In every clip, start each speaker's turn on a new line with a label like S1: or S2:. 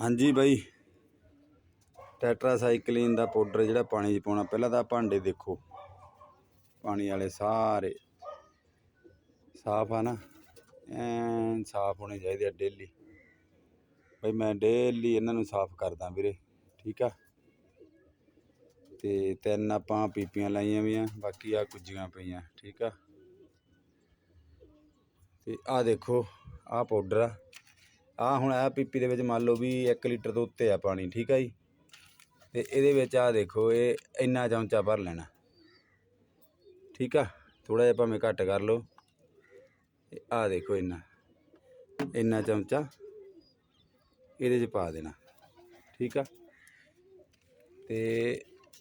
S1: ਹਾਂਜੀ ਬਾਈ। ਟੈਟਰਾਸਾਈਕਲਿਨ ਦਾ ਪਾਊਡਰ ਜਿਹੜਾ ਪਾਣੀ 'ਚ ਪਾਉਣਾ, ਪਹਿਲਾਂ ਤਾਂ ਭਾਂਡੇ ਦੇਖੋ। ਪਾਣੀ ਵਾਲੇ ਸਾਰੇ। ਸਾਫ਼ ਆ ਨਾ। ਐਨ ਸਾਫ਼ ਹੋਣੇ ਚਾਹੀਦੇ ਆ ਡੇਲੀ ਬਈ ਮੈਂ ਡੇਲੀ ਇਹਨਾਂ ਨੂੰ ਸਾਫ਼ ਕਰਦਾ ਵੀਰੇ, ਠੀਕ ਆ? ਤੇ ਤਿੰਨ ਆਪਾਂ ਪੀਪੀਆਂ ਲਾਈਆਂ ਵੀਆਂ, ਬਾਕੀ ਆ ਕੁੱਜੀਆਂ ਪਈਆਂ, ਠੀਕ ਆ? ਤੇ ਆ ਦੇਖੋ ਆ ਪਾਊਡਰ ਆ। ਆ ਹੁਣ ਆ ਪੀਪੀ ਦੇ ਵਿੱਚ ਮੰਨ ਲਓ ਵੀ 1 ਲੀਟਰ ਤੋਂ ਉੱਤੇ ਆ ਪਾਣੀ, ਠੀਕ ਆ ਜੀ? ਤੇ ਇਹਦੇ ਵਿੱਚ ਆ ਦੇਖੋ, ਇਹ ਇੰਨਾ ਚਮਚਾ ਭਰ ਲੈਣਾ। ਠੀਕ ਆ? ਥੋੜਾ ਜਿਹਾ ਭਾਵੇਂ ਘੱਟ ਕਰ ਲਓ। ਆ ਦੇਖੋ ਇੰਨਾ ਇੰਨਾ ਚਮਚਾ ਇਹਦੇ 'ਚ ਪਾ ਦੇਣਾ। ਠੀਕ ਆ? ਤੇ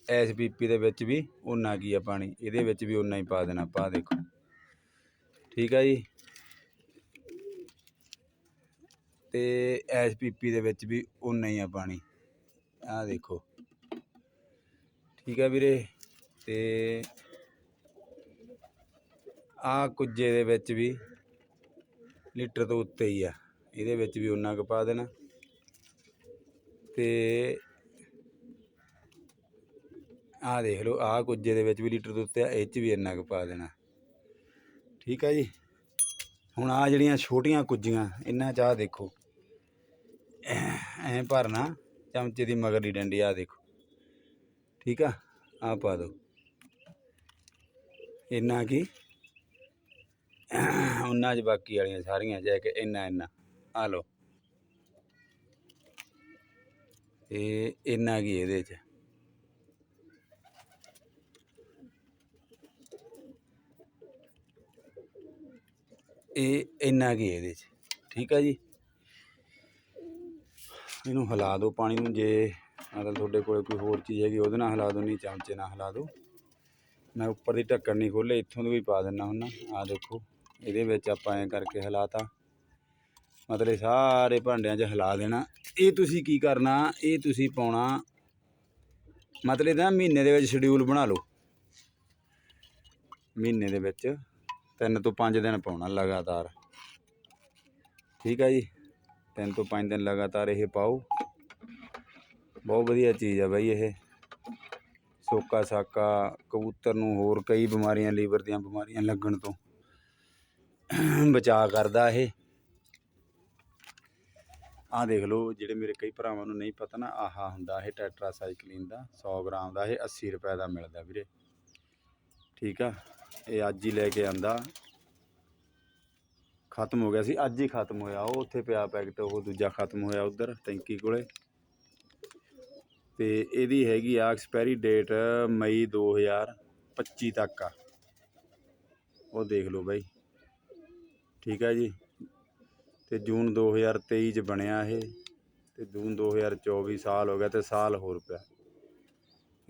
S1: ਐਸ ਪੀਪੀ ਦੇ ਵਿੱਚ ਵੀ ਉਨਾ ਕੀ ਆ ਪਾਣੀ, ਇਹਦੇ ਵਿੱਚ ਵੀ ਉਨਾ ਹੀ ਪਾ ਦੇਣਾ ਪਾ ਦੇਖੋ। ਠੀਕ ਆ ਜੀ? ਅਤੇ ਐਸ ਪੀ ਪੀ ਦੇ ਵਿੱਚ ਵੀ ਉਨਾ ਹੀ ਆ ਪਾਣੀ। ਆਹ ਦੇਖੋ। ਠੀਕ ਆ ਵੀਰੇ। ਅਤੇ ਆ ਕੁੱਜੇ ਦੇ ਵਿੱਚ ਵੀ ਲੀਟਰ ਤੋਂ ਉੱਤੇ ਹੀ ਆ। ਇਹਦੇ ਵਿੱਚ ਵੀ ਉਨਾ ਕੁ ਪਾ ਦੇਣਾ। ਅਤੇ ਆਹ ਦੇਖ ਲਓ, ਆਹ ਕੁੱਜੇ ਦੇ ਵਿੱਚ ਵੀ ਲੀਟਰ ਤੋਂ ਉੱਤੇ ਆ, ਇਹ 'ਚ ਵੀ ਇੰਨਾ ਕੁ ਪਾ ਦੇਣਾ। ਠੀਕ ਆ ਜੀ। ਹੁਣ ਆ ਜਿਹੜੀਆਂ ਛੋਟੀਆਂ ਕੁੱਜੀਆਂ, ਇਹਨਾਂ 'ਚ ਆਹ ਦੇਖੋ। ਐਂ ਭਰਨਾ ਚਮਚੇ ਦੀ ਮਗਰਲੀ ਡੰਡੀ ਆ ਦੇਖੋ ਠੀਕ ਆ ਆ ਪਾ ਦਿਓ ਇੰਨਾ ਕੀ ਉਹਨਾਂ 'ਚ ਬਾਕੀ ਵਾਲੀਆਂ ਸਾਰੀਆਂ ਜੈ ਕਿ ਇੰਨਾ ਇੰਨਾ ਆ ਲਓ ਇਹ ਇੰਨਾ ਕੀ ਇਹਦੇ 'ਚ ਇਹ ਇੰਨਾ ਕੀ ਇਹਦੇ 'ਚ ਠੀਕ ਆ ਜੀ ਇਹਨੂੰ ਹਿਲਾ ਦਿਓ ਪਾਣੀ ਨੂੰ ਜੇ ਮਤਲਬ ਤੁਹਾਡੇ ਕੋਲ ਕੋਈ ਹੋਰ ਚੀਜ਼ ਹੈਗੀ, ਉਹਦੇ ਨਾਲ ਹਿਲਾ ਦਿਓ, ਨਹੀਂ ਚਮਚੇ ਨਾਲ ਹਿਲਾ ਦਿਓ। ਮੈਂ ਉੱਪਰ ਦੀ ਢੱਕਣ ਨਹੀਂ ਖੋਲੇ ਇੱਥੋਂ ਦੀ ਵੀ ਪਾ ਦਿੰਦਾ ਹੁੰਦਾ। ਆ ਦੇਖੋ, ਇਹਦੇ ਵਿੱਚ ਆਪਾਂ ਐਂ ਕਰਕੇ ਹਿਲਾਤਾ। ਮਤਲਬ ਸਾਰੇ ਭਾਂਡਿਆਂ 'ਚ ਹਿਲਾ ਦੇਣਾ। ਇਹ ਤੁਸੀਂ ਕੀ ਕਰਨਾ? ਇਹ ਤੁਸੀਂ ਪਾਉਣਾ। ਮਤਲਬ ਨਾ ਮਹੀਨੇ ਦੇ ਵਿੱਚ ਸ਼ਡਿਊਲ ਬਣਾ ਲਓ। ਮਹੀਨੇ ਦੇ ਵਿੱਚ ਤਿੰਨ ਤੋਂ ਪੰਜ ਦਿਨ ਪਾਉਣਾ ਲਗਾਤਾਰ। ਠੀਕ ਆ ਜੀ? ਤਿੰਨ ਤੋਂ ਪੰਜ ਦਿਨ ਲਗਾਤਾਰ ਇਹ ਪਾਓ। ਬਹੁਤ ਵਧੀਆ ਚੀਜ਼ ਆ ਬਾਈ ਇਹ। ਸੋਕਾ ਸਾਕਾ ਕਬੂਤਰ ਨੂੰ ਹੋਰ ਕਈ ਬਿਮਾਰੀਆਂ, ਲੀਵਰ ਦੀਆਂ ਬਿਮਾਰੀਆਂ ਲੱਗਣ ਤੋਂ ਬਚਾ ਕਰਦਾ ਇਹ। ਆਹ ਦੇਖ ਲਓ, ਜਿਹੜੇ ਮੇਰੇ ਕਈ ਭਰਾਵਾਂ ਨੂੰ ਨਹੀਂ ਪਤਾ ਨਾ, ਆਹਾ ਹੁੰਦਾ ਇਹ ਟੈਟਰਾਸਾਈਕਲਿਨ ਦਾ 100 ਗ੍ਰਾਮ ਦਾ, ਇਹ 80 ਰੁਪਏ ਦਾ ਮਿਲਦਾ ਵੀਰੇ। ਠੀਕ ਆ, ਇਹ ਅੱਜ ਹੀ ਲੈ ਕੇ ਆਂਦਾ। ਖਤਮ ਹੋ ਗਿਆ ਸੀ, ਅੱਜ ਹੀ ਖਤਮ ਹੋਇਆ। ਉਹ ਉੱਥੇ ਪਿਆ ਪੈਕਟ, ਉਹ ਦੂਜਾ ਖਤਮ ਹੋਇਆ ਉਧਰ ਟੈਂਕੀ ਕੋਲੇ। ਤੇ ਇਹਦੀ ਹੈਗੀ ਆ ਐਕਸਪਾਇਰੀ ਡੇਟ ਮਈ 2025 ਤੱਕ ਆ। ਉਹ ਦੇਖ ਲਓ ਬਾਈ। ਠੀਕ ਹੈ ਜੀ। ਤੇ ਜੂਨ 2023 ਚ ਬਣਿਆ ਇਹ। ਤੇ ਜੂਨ 2024 ਸਾਲ ਹੋ ਗਿਆ ਤੇ ਸਾਲ ਹੋਰ ਪਿਆ।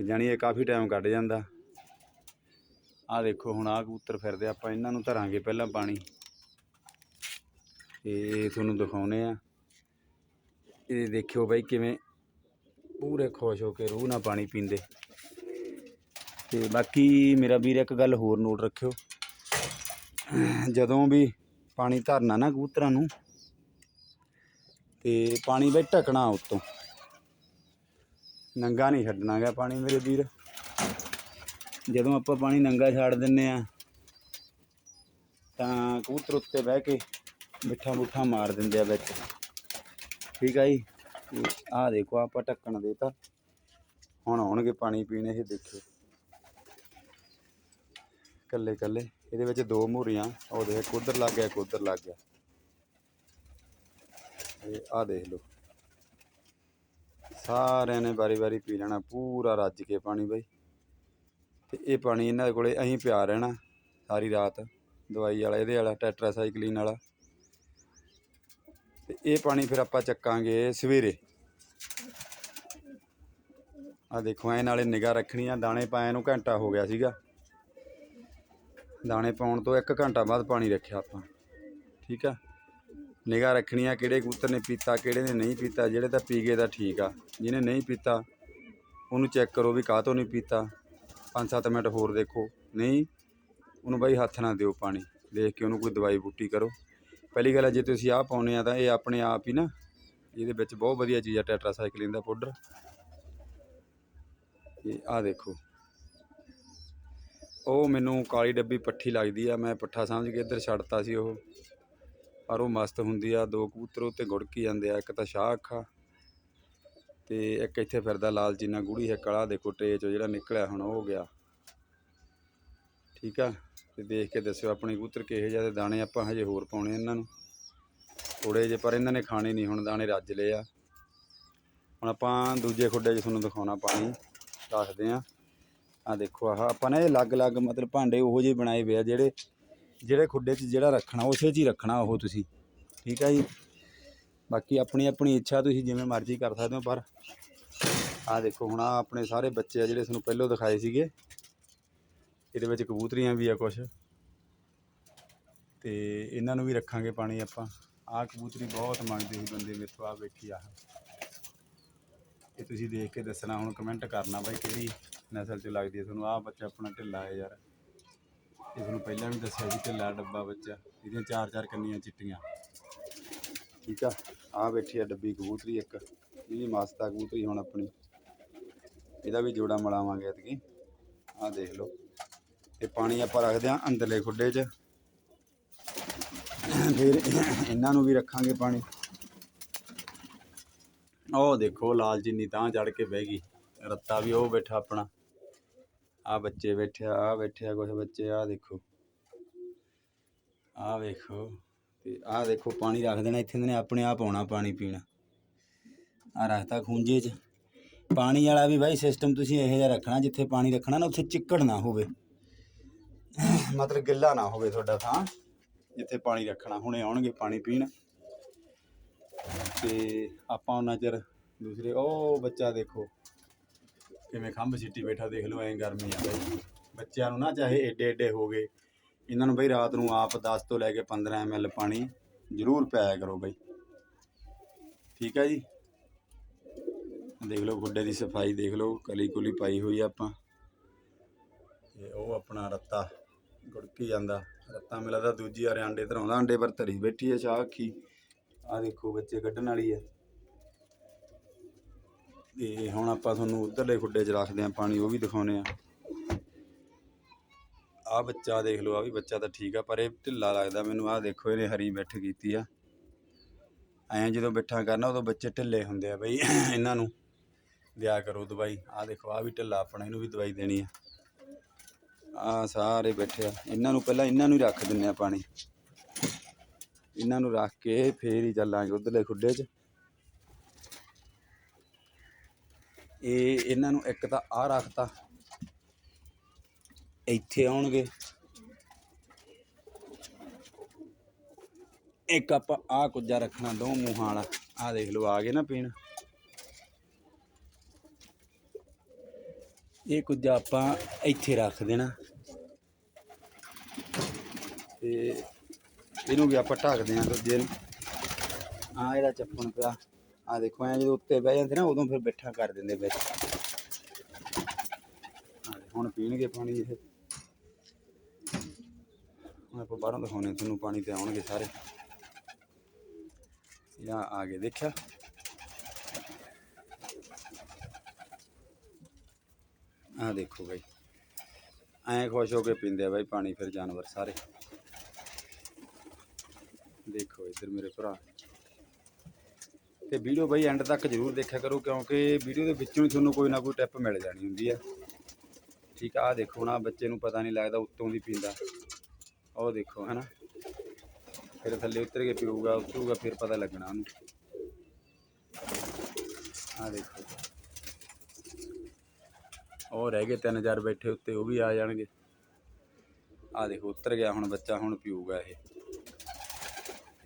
S1: ਜਾਣੀ ਇਹ ਕਾਫੀ ਟਾਈਮ ਕੱਢ ਜਾਂਦਾ। ਆਹ ਦੇਖੋ, ਹੁਣ ਆਹ ਕਬੂਤਰ ਫਿਰਦੇ ਆਪਾਂ ਇਹਨਾਂ ਨੂੰ ਧਰਾਂਗੇ ਪਹਿਲਾਂ ਪਾਣੀ। ਤੇ ਤੁਹਾਨੂੰ ਦਿਖਾਉਨੇ ਆ। ਇਹ ਦੇਖਿਓ ਬਾਈ ਕਿਵੇਂ ਪੂਰੇ ਖੁਸ਼ ਹੋ ਕੇ ਰੂਹ ਨਾਲ ਪਾਣੀ ਪੀਂਦੇ। ਤੇ ਬਾਕੀ ਮੇਰਾ ਵੀਰ ਇੱਕ ਗੱਲ ਹੋਰ ਨੋਟ ਰੱਖਿਓ। ਜਦੋਂ ਵੀ ਪਾਣੀ ਧਰਨਾ ਨਾ ਕਬੂਤਰਾਂ ਨੂੰ, ਤੇ ਪਾਣੀ ਵਿੱਚ ਢਕਣਾ ਉੱਤੋਂ। ਨੰਗਾ ਨਹੀਂ ਛੱਡਣਾ ਗਾ ਪਾਣੀ ਮੇਰੇ ਵੀਰ। ਜਦੋਂ ਆਪਾਂ ਪਾਣੀ ਨੰਗਾ ਛੱਡ ਦਿੰਨੇ ਆ, ਤਾਂ ਕਬੂਤਰ ਉੱਤੇ ਬਹਿ ਕੇ ਮਿੱਠਾ ਮੁੱਠਾ ਮਾਰ ਦਿੰਦੇ ਆ ਵਿੱਚ। ਠੀਕ ਆ ਜੀ? ਆਹ ਦੇਖੋ, ਆਪਾਂ ਢੱਕਣ ਦੇਤਾ। ਹੁਣ ਆਉਣਗੇ ਪਾਣੀ ਪੀਣ, ਇਹ ਦੇਖਿਓ। ਕੱਲੇ ਕੱਲੇ, ਇਹਦੇ ਵਿੱਚ ਦੋ ਮੂਰੀਆਂ ਉਹ ਦੇਖ ਉਧਰ ਲੱਗ ਗਿਆ ਉਧਰ ਲੱਗ ਗਿਆ। ਇਹ ਆ ਦੇਖ ਲਓ। ਸਾਰਿਆਂ ਨੇ ਵਾਰੀ ਵਾਰੀ ਪੀ ਲੈਣਾ, ਪੂਰਾ ਰੱਜ ਕੇ ਪਾਣੀ ਬਾਈ। ਤੇ ਇਹ ਪਾਣੀ ਇਹਨਾਂ ਦੇ ਕੋਲੇ ਅਸੀਂ ਪਿਆ ਰਹਿਣਾ ਸਾਰੀ ਰਾਤ, ਦਵਾਈ ਵਾਲਾ, ਇਹਦੇ ਵਾਲਾ, ਟੈਟਰਾਸਾਈਕਲਿਨ ਵਾਲਾ। ਤੇ ਇਹ ਪਾਣੀ ਫਿਰ ਆਪਾਂ ਚੱਕਾਂਗੇ ਸਵੇਰੇ। ਆ ਦੇਖੋ, ਐ ਨਾਲੇ ਨਿਗਾਹ ਰੱਖਣੀ ਆ। ਦਾਣੇ ਪਾਏ ਨੂੰ ਘੰਟਾ ਹੋ ਗਿਆ ਸੀਗਾ। ਦਾਣੇ ਪਾਉਣ ਤੋਂ 1 ਘੰਟਾ ਬਾਅਦ ਪਾਣੀ ਰੱਖਿਆ ਆਪਾਂ। ਠੀਕ ਆ? ਨਿਗਾਹ ਰੱਖਣੀ ਆ ਕਿਹੜੇ ਕਬੂਤਰ ਨੇ ਪੀਤਾ, ਕਿਹੜੇ ਨੇ ਨਹੀਂ ਪੀਤਾ, ਜਿਹੜੇ ਤਾਂ ਪੀ ਗਏ ਤਾਂ ਠੀਕ ਆ। ਜਿਹਨੇ ਨਹੀਂ ਪੀਤਾ, ਉਹਨੂੰ ਚੈੱਕ ਕਰੋ ਵੀ ਕਾਹ ਤੋਂ ਨਹੀਂ ਪੀਤਾ। 5-7 ਮਿੰਟ ਹੋਰ ਦੇਖੋ। ਨਹੀਂ, ਉਹਨੂੰ ਬਾਈ ਹੱਥ ਨਾ ਦਿਓ ਪਾਣੀ। ਦੇਖ ਕੇ ਉਹਨੂੰ ਕੋਈ ਦਵਾਈ ਬੂਟੀ ਕਰੋ। ਪਹਿਲੀ ਗੱਲ ਹੈ, ਜੇ ਤੁਸੀਂ ਆਹ ਪਾਉਨੇ ਆ ਤਾਂ ਇਹ ਆਪਣੇ ਆਪ ਹੀ ਨਾ, ਇਹਦੇ ਵਿੱਚ ਬਹੁਤ ਵਧੀਆ ਚੀਜ਼ ਆ ਟੈਟਰਾ ਸਾਈਕਲਿੰਗ ਦਾ ਪਾਊਡਰ। ਤੇ ਆਹ ਦੇਖੋ। ਉਹ ਮੈਨੂੰ ਕਾਲੀ ਡੱਬੀ ਪੱਠੀ ਲੱਗਦੀ ਆ, ਮੈਂ ਪੱਠਾ ਸਮਝ ਕੇ ਇੱਧਰ ਛੱਡਤਾ ਸੀ ਉਹ। ਪਰ ਉਹ ਮਸਤ ਹੁੰਦੀ ਆ, ਦੋ ਕਬੂਤਰ ਉੱਤੇ ਗੁੜਕੀ ਜਾਂਦੇ ਆ, ਇੱਕ ਤਾਂ ਸ਼ਾਹ ਅੱਖਾ। ਤੇ ਇੱਕ ਇੱਥੇ ਫਿਰਦਾ ਲਾਲ ਚੀਨਾ ਗੂੜੀ ਹੈ ਕਲਾ ਦੇਖੋ ਟਰੇ ਚੋਂ ਜਿਹੜਾ ਨਿਕਲਿਆ ਹੁਣ, ਉਹ ਹੋ ਗਿਆ। ਠੀਕ ਆ? ਤੇ ਦੇਖ ਕੇ ਦੱਸਿਓ ਆਪਣੇ ਕਬੂਤਰ ਕਿਹੋ ਜਿਹੇ ਤੇ ਦਾਣੇ ਆਪਾਂ ਹਜੇ ਹੋਰ ਪਾਉਣੇ ਇਹਨਾਂ ਨੂੰ। ਥੋੜੇ ਜਿਹੇ, ਪਰ ਇਹਨਾਂ ਨੇ ਖਾਣੇ ਨਹੀਂ, ਹੁਣ ਦਾਣੇ ਰੱਜ ਲਏ ਆ। ਹੁਣ ਆਪਾਂ ਦੂਜੇ ਖੁੱਡੇ 'ਚ ਤੁਹਾਨੂੰ ਦਿਖਾਉਣਾ ਪਾਣੀ ਰੱਖਦੇ ਆ ਆ ਦੇਖੋ, ਆਹ ਆਪਾਂ ਨੇ ਅਲੱਗ-ਅਲੱਗ ਮਤਲਬ ਭਾਂਡੇ ਉਹੋ ਜਿਹੇ ਬਣਾਏ ਹੋਏ ਆ ਜਿਹੜੇ ਜਿਹੜੇ ਖੁੱਡੇ 'ਚ ਜਿਹੜਾ ਰੱਖਣਾ, ਉਸੇ 'ਚ ਹੀ ਰੱਖਣਾ ਉਹ ਤੁਸੀਂ। ਠੀਕ ਆ ਜੀ? ਬਾਕੀ ਆਪਣੀ ਆਪਣੀ ਇੱਛਾ ਤੁਸੀਂ ਜਿਵੇਂ ਮਰਜ਼ੀ ਕਰ ਸਕਦੇ ਹੋ, ਪਰ ਆ ਦੇਖੋ, ਹੁਣ ਆਹ ਆਪਣੇ ਸਾਰੇ ਬੱਚੇ ਆ ਜਿਹੜੇ ਤੁਹਾਨੂੰ ਪਹਿਲਾਂ ਦਿਖਾਏ ਸੀਗੇ। ਇਹਦੇ ਵਿੱਚ ਕਬੂਤਰੀਆਂ ਵੀ ਆ ਕੁਝ ਤੇ ਇਹਨਾਂ ਨੂੰ ਵੀ ਰੱਖਾਂਗੇ ਪਾਣੀ ਆਪਾਂ। ਆਹ ਕਬੂਤਰੀ ਬਹੁਤ ਮੰਗਦੇ ਸੀ ਬੰਦੇ ਮੇਰੇ ਤੋਂ ਆ ਬੈਠੀ ਆ ਇਹ ਤੁਸੀਂ ਦੇਖ ਕੇ ਦੱਸਣਾ, ਹੁਣ ਕਮੈਂਟ ਕਰਨਾ ਬਾਈ ਕਿਹੜੀ ਨਸਲ ਚ ਲੱਗਦੀ ਹੈ ਤੁਹਾਨੂੰ ਆਹ ਬੱਚਾ ਆਪਣਾ ਢਿੱਲਾ ਹੈ ਯਾਰ। ਇਹ ਤੁਹਾਨੂੰ ਪਹਿਲਾਂ ਵੀ ਦੱਸਿਆ ਸੀ, ਢਿੱਲਾ ਡੱਬਾ ਬੱਚਾ। ਇਹਦੀਆਂ ਚਾਰ ਚਾਰ ਕੰਨੀਆਂ ਚਿੱਟੀਆਂ। ਠੀਕ ਆ? ਆਹ ਬੈਠੀ ਆ ਡੱਬੀ ਕਬੂਤਰੀ ਇੱਕ। ਇਹ ਵੀ ਮਾਸਤਾ ਕਬੂਤਰੀ ਹੁਣ ਆਪਣੀ। ਇਹਦਾ ਵੀ ਜੋੜਾ ਮਲਾਵਾਂਗੇ ਐਤਕੀ। ਆਹ ਦੇਖ ਲਓ। ਤੇ ਪਾਣੀ ਆਪਾਂ ਰੱਖਦੇ ਆ ਅੰਦਰਲੇ ਖੁੱਡੇ 'ਚ। ਫਿਰ ਇਹਨਾਂ ਨੂੰ ਵੀ ਰੱਖਾਂਗੇ ਪਾਣੀ। ਉਹ ਦੇਖੋ ਲਾਲ ਜਿੰਨੀ ਤਾਂ ਚੜ ਕੇ ਬਹਿ ਗਈ। ਰੱਤਾ ਵੀ ਉਹ ਬੈਠਾ ਆਪਣਾ। ਆ ਬੱਚੇ ਬੈਠਿਆ ਆ ਬੈਠਿਆ ਕੁਝ ਬੱਚੇ ਆ ਦੇਖੋ। ਆ ਵੇਖੋ, ਤੇ ਆ ਦੇਖੋ ਪਾਣੀ ਰੱਖ ਦੇਣਾ, ਇੱਥੇ ਨੇ ਆਪਣੇ ਆਪ ਆਉਣਾ ਪਾਣੀ ਪੀਣਾ। ਆ ਰੱਖਤਾ ਖੂੰਜੇ 'ਚ। ਪਾਣੀ ਵਾਲਾ ਵੀ ਬਾਈ ਸਿਸਟਮ ਤੁਸੀਂ ਇਹੋ ਜਿਹਾ ਰੱਖਣਾ, ਜਿੱਥੇ ਪਾਣੀ ਰੱਖਣਾ ਨਾ, ਉੱਥੇ ਚਿੱਕੜ ਨਾ ਹੋਵੇ। ਮਤਲਬ ਗਿੱਲਾ ਨਾ ਹੋਵੇ ਤੁਹਾਡਾ ਥਾਂ, ਜਿੱਥੇ ਪਾਣੀ ਰੱਖਣਾ। ਹੁਣੇ ਆਉਣਗੇ ਪਾਣੀ ਪੀਣ। ਤੇ ਆਪਾਂ ਉਹਨਾਂ ਚਿਰ ਦੂਸਰੇ ਉਹ ਬੱਚਾ ਦੇਖੋ, ਕਿਵੇਂ ਖੰਭ ਸਿੱਟੀ ਬੈਠਾ, ਦੇਖ ਲਓ ਐਂ ਗਰਮੀ ਆ ਬਈ ਬੱਚਿਆਂ ਨੂੰ ਨਾ ਚਾਹੇ ਏਡੇ ਏਡੇ ਹੋ ਗਏ, ਇਹਨਾਂ ਨੂੰ ਬਈ ਰਾਤ ਨੂੰ ਆਪ 10 ਤੋਂ ਲੈ ਕੇ 15 ml ਪਾਣੀ ਜ਼ਰੂਰ ਪਿਆਇਆ ਕਰੋ ਬਈ। ਠੀਕ ਆ ਜੀ? ਦੇਖ ਲਓ ਗੁੱਡੇ ਦੀ ਸਫ਼ਾਈ, ਦੇਖ ਲਓ ਕਲੀ ਕੁਲੀ ਪਾਈ ਹੋਈ ਆਪਾਂ। ਤੇ ਉਹ ਆਪਣਾ ਰੱਤਾ ਗੁੜਕੀ ਜਾਂਦਾ, ਰੱਤਾ ਮਿਲਾ ਦਾ ਦੂਜੀ ਵਾਰ ਆਂਡੇ ਧਰਾਉਂਦਾ, ਆਂਡੇ ਪਰ ਧਰੀ ਬੈਠੀ ਹੈ ਚਾਹ ਅੱਖੀ। ਆ ਦੇਖੋ ਬੱਚੇ ਕੱਢਣ ਵਾਲੀ ਹੈ ਤੇ ਹੁਣ ਆਪਾਂ ਤੁਹਾਨੂੰ ਉਧਰਲੇ ਖੁੱਡੇ 'ਚ ਰੱਖਦੇ ਆਂ, ਪਾਣੀ ਉਹ ਵੀ ਦਿਖਾਉਨੇ ਆ। ਆ ਬੱਚਾ ਦੇਖ ਲਓ ਆ ਵੀ ਬੱਚਾ ਤਾਂ ਠੀਕ ਆ, ਪਰ ਇਹ ਢਿੱਲਾ ਲੱਗਦਾ ਮੈਨੂੰ ਆ ਦੇਖੋ ਇਹਨੇ ਹਰੀ ਬੈਠ ਕੀਤੀ ਆ। ਐਂ ਜਦੋਂ ਬੈਠਾ ਕਰਨਾ, ਉਦੋਂ ਬੱਚੇ ਢਿੱਲੇ ਹੁੰਦੇ ਆ ਬਈ, ਇਹਨਾਂ ਨੂੰ। ਦਿਆ ਕਰੋ ਦਵਾਈ ਆ ਦੇਖੋ ਆ ਵੀ ਢਿੱਲਾ ਆਪਣਾ, ਇਹਨੂੰ ਵੀ ਦਵਾਈ ਦੇਣੀ ਆ। ਆ ਸਾਰੇ ਬੈਠੇ ਆ। ਇਹਨਾਂ ਨੂੰ ਪਹਿਲਾਂ ਇਹਨਾਂ ਨੂੰ ਹੀ ਰੱਖ ਦਿੰਨੇ ਆ ਪਾਣੀ। ਇਹਨਾਂ ਨੂੰ ਰੱਖ ਕੇ ਫੇਰ ਹੀ ਚੱਲਾਂਗੇ ਉਧਰਲੇ ਖੁੱਡੇ 'ਚ। ਇਹ ਇਹਨਾਂ ਨੂੰ ਇੱਕ ਤਾਂ ਆ ਰੱਖਤਾ। ਇੱਥੇ ਆਉਣਗੇ। ਇੱਕ ਆਪਾਂ ਆ ਕੁੱਜਾ ਰੱਖਣਾ, ਦੋ ਮੂੰਹਾਂ ਵਾਲਾ। ਆ ਦੇਖ ਲਓ, ਆ ਗਏ ਨਾ ਪੀਣ। ਇਹ ਕੁੱਜਾ ਆਪਾਂ ਇੱਥੇ ਰੱਖ ਦੇਣਾ। ਤੇ ਇਹਨੂੰ ਵੀ ਆਪਾਂ ਢੱਕਦੇ ਆਂ ਦੂਜੇ ਨੂੰ। ਆ ਇਹਦਾ ਚੱਪਣ ਪਿਆ। ਆ ਦੇਖੋ, ਐ ਜਦੋਂ ਉੱਤੇ ਬਹਿ ਜਾਂਦੇ ਨਾ, ਉਦੋਂ ਫਿਰ ਬੈਠਾ ਕਰ ਦਿੰਦੇ ਵਿੱਚ। ਹੁਣ ਪੀਣਗੇ ਪਾਣੀ ਇਹ। ਹੁਣ ਆਪਾਂ ਬਾਹਰੋਂ ਦਿਖਾਉਣੇ ਤੁਹਾਨੂੰ ਪਾਣੀ ਤੇ ਆਉਣਗੇ ਸਾਰੇ। ਇਹ ਆ ਗਏ, ਦੇਖਿਆ? ਆਹ ਦੇਖੋ ਬਾਈ। ਐਂ ਖੁਸ਼ ਹੋ ਕੇ ਪੀਂਦੇ ਆ ਬਾਈ ਪਾਣੀ ਫਿਰ ਜਾਨਵਰ ਸਾਰੇ। ਦੇਖੋ ਇੱਧਰ ਮੇਰੇ ਭਰਾ। ਤੇ ਵੀਡੀਓ ਬਾਈ ਐਂਡ ਤੱਕ ਜਰੂਰ ਦੇਖਿਆ ਕਰੋ ਕਿਉਂਕਿ ਵੀਡੀਓ ਦੇ ਵਿੱਚੋਂ ਹੀ ਤੁਹਾਨੂੰ ਕੋਈ ਨਾ ਕੋਈ ਟਿਪ ਮਿਲ ਜਾਣੀ ਹੁੰਦੀ ਆ। ਠੀਕ ਆ, ਆਹ ਦੇਖੋ ਨਾ ਬੱਚੇ ਨੂੰ ਪਤਾ ਨਹੀਂ ਲੱਗਦਾ ਉੱਤੋਂ ਦੀ ਪੀਂਦਾ। ਉਹ ਦੇਖੋ ਹੈਨਾ। ਫਿਰ ਥੱਲੇ ਉਤਰ ਕੇ ਪੀਊਗਾ, ਉਤਰੂਗਾ, ਫਿਰ ਪਤਾ ਲੱਗਣਾ ਉਹਨੂੰ। ਆ ਦੇਖੋ। ਉਹ ਰਹਿ ਗਏ ਤਿੰਨ ਚਾਰ ਬੈਠੇ ਉੱਤੇ, ਉਹ ਵੀ ਆ ਜਾਣਗੇ। ਆ ਦੇਖੋ, ਉਤਰ ਗਿਆ ਹੁਣ ਬੱਚਾ, ਹੁਣ ਪੀਊਗਾ ਇਹ।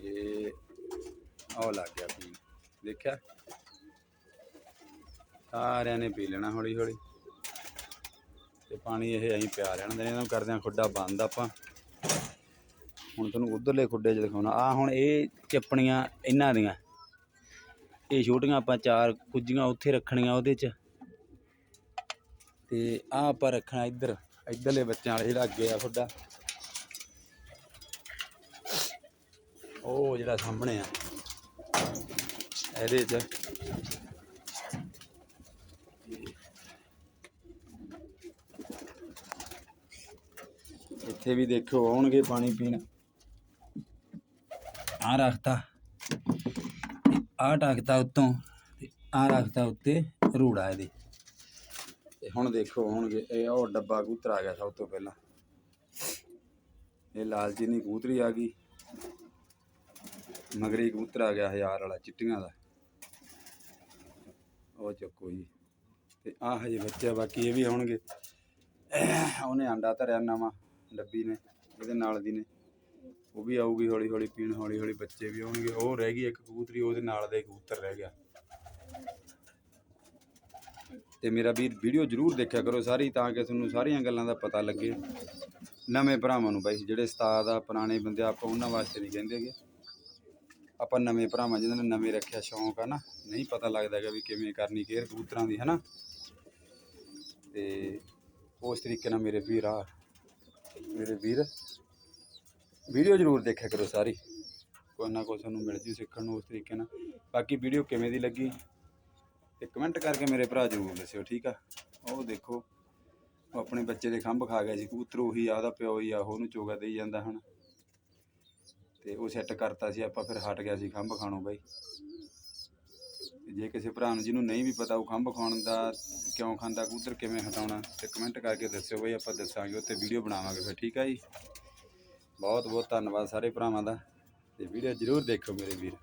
S1: ਇਹ ਉਹ ਲੱਗ ਗਿਆ ਪੀਣ ਦੇਖਿਆ? ਸਾਰਿਆਂ ਨੇ ਪੀ ਲੈਣਾ ਹੌਲੀ ਹੌਲੀ ਤੇ ਪਾਣੀ ਇਹ ਅਸੀਂ ਪਿਆ ਰਹਿਣ ਦੇ ਇਹਨਾਂ ਕਰਦੇ ਆ ਖੁੱਡਾ ਬੰਦ ਆਪਾਂ। ਹੁਣ ਤੁਹਾਨੂੰ ਉਧਰਲੇ ਖੁੱਡੇ 'ਚ ਦਿਖਾਉਣਾ। ਆ ਹੁਣ ਇਹ ਚੱਪਣੀਆਂ ਇਹਨਾਂ ਦੀਆਂ। ਇਹ ਛੋਟੀਆਂ ਆਪਾਂ ਚਾਰ ਕੁੱਜੀਆਂ ਉੱਥੇ ਰੱਖਣੀਆਂ ਉਹਦੇ 'ਚ। ਤੇ ਆਹ ਆਪਾਂ ਰੱਖਣਾ ਇੱਧਰ, ਇੱਧਰਲੇ ਬੱਚਿਆਂ ਵਾਲੇ ਜਿਹੜਾ ਅੱਗੇ ਆ ਖੁੱਡਾ ਉਹ ਜਿਹੜਾ ਸਾਹਮਣੇ ਆ। ਇਹਦੇ ਚ। ਇੱਥੇ ਵੀ ਦੇਖੋ, ਆਉਣਗੇ ਪਾਣੀ ਪੀਣ। ਆ ਰੱਖਤਾ। ਆ ਟਾਕਤਾ ਉੱਤੋਂ, ਤੇ ਆ ਰੱਖਤਾ ਉੱਤੇ ਰੂੜਾ ਇਹਦੇ। ਤੇ ਹੁਣ ਦੇਖੋ ਆਉਣਗੇ ਇਹ ਉਹ ਡੱਬਾ ਕਬੂਤਰ ਆ ਗਿਆ ਸਭ ਤੋਂ ਪਹਿਲਾਂ। ਇਹ ਲਾਲ ਚੀਨੀ ਕਬੂਤਰੀ ਆ ਗਈ। ਮਗਰੀ ਕਬੂਤਰ ਆ ਗਿਆ ਹਜ਼ਾਰ ਵਾਲਾ, ਚਿੱਟੀਆਂ ਦਾ। ਉਹ ਚੱਕੋ ਜੀ। ਤੇ ਆ ਹਜੇ ਬੱਚਾ ਬਾਕੀ ਇਹ ਵੀ ਆਉਣਗੇ। ਉਹਨੇ ਆਂਡਾ ਧਰਿਆ ਨਵਾਂ, ਡੱਬੀ ਨੇ, ਇਹਦੇ ਨਾਲ ਦੀ ਨੇ। ਉਹ ਵੀ ਆਊਗੀ ਹੌਲੀ ਹੌਲੀ ਪੀਣ ਹੌਲੀ ਹੌਲੀ ਬੱਚੇ ਵੀ ਆਉਣਗੇ। ਉਹ ਰਹਿ ਗਈ ਇੱਕ ਕਬੂਤਰੀ, ਉਹਦੇ ਨਾਲ ਦਾ ਕਬੂਤਰ ਰਹਿ ਗਿਆ। ਤੇ ਮੇਰਾ ਵੀਰ ਵੀਡੀਓ ਜਰੂਰ ਦੇਖਿਆ ਕਰੋ ਸਾਰੀ ਤਾਂ ਕਿ ਤੁਹਾਨੂੰ ਸਾਰੀਆਂ ਗੱਲਾਂ ਦਾ ਪਤਾ ਲੱਗੇ। ਨਵੇਂ ਭਰਾਵਾਂ ਨੂੰ ਬਾਈ, ਜਿਹੜੇ ਉਸਤਾਦ ਆ, ਪੁਰਾਣੇ ਬੰਦੇ ਆਪਾਂ ਉਹਨਾਂ ਵਾਸਤੇ ਨਹੀਂ ਕਹਿੰਦੇਗੇ ਆਪਾਂ ਨਵੇਂ ਭਰਾਵਾਂ, ਜਿਹਨਾਂ ਨੇ ਨਵੇਂ ਰੱਖਿਆ ਸ਼ੌਂਕ ਆ ਨਾ, ਨਹੀਂ ਪਤਾ ਲੱਗਦਾ ਹੈਗਾ ਵੀ ਕਿਵੇਂ ਕਰਨੀ ਕੇਅਰ ਕਬੂਤਰਾਂ ਦੀ, ਹਨਾ? ਤੇ ਉਸ ਤਰੀਕੇ ਨਾਲ ਮੇਰੇ ਵੀਰ ਆ, ਮੇਰੇ ਵੀਰ ਵੀਡੀਓ ਜ਼ਰੂਰ ਦੇਖਿਆ ਕਰੋ ਸਾਰੀ। ਕੋਈ ਨਾ ਕੋਈ ਤੁਹਾਨੂੰ ਮਿਲ ਜੂ ਸਿੱਖਣ ਨੂੰ ਉਸ ਤਰੀਕੇ ਨਾਲ। ਬਾਕੀ ਵੀਡੀਓ ਕਿਵੇਂ ਦੀ ਲੱਗੀ? ਤੇ ਕਮੈਂਟ ਕਰਕੇ ਮੇਰੇ ਭਰਾ ਜ਼ਰੂਰ ਦੱਸਿਓ, ਠੀਕ ਆ? ਉਹ ਦੇਖੋ, ਉਹ ਆਪਣੇ ਬੱਚੇ ਦੇ ਖੰਭ ਖਾ ਗਿਆ ਸੀ, ਕਬੂਤਰ ਉਹੀ ਆ, ਉਹਦਾ ਪਿਓ ਹੀ ਆ ਉਹਨੂੰ ਚੋਗਾ ਦੇਈ ਜਾਂਦਾ ਹੁਣ। ਤੇ ਉਹ ਸੈੱਟ ਕਰਤਾ ਸੀ, ਆਪਾਂ ਫਿਰ ਹਟ ਗਿਆ ਸੀ ਖੰਭ ਖਾਣੋਂ ਬਾਈ। ਜੇ ਕਿਸੇ ਭਰਾ ਨੂੰ, ਜਿਹਨੂੰ ਨਹੀਂ ਵੀ ਪਤਾ ਉਹ ਖੰਭ ਖਾਣ ਦਾ, ਕਿਉਂ ਖਾਂਦਾ, ਕਬੂਤਰ ਕਿਵੇਂ ਹਟਾਉਣਾ, ਤੇ ਕਮੈਂਟ ਕਰਕੇ ਦੱਸਿਓ ਬਈ, ਆਪਾਂ ਦੱਸਾਂਗੇ ਉੱਤੇ ਵੀਡੀਓ ਬਣਾਵਾਂਗੇ ਫਿਰ, ਠੀਕ ਆ ਜੀ? ਬਹੁਤ ਬਹੁਤ ਧੰਨਵਾਦ ਸਾਰੇ ਭਰਾਵਾਂ ਦਾ, ਤੇ ਵੀਡੀਓ ਜ਼ਰੂਰ ਦੇਖੋ ਮੇਰੇ ਵੀਰ।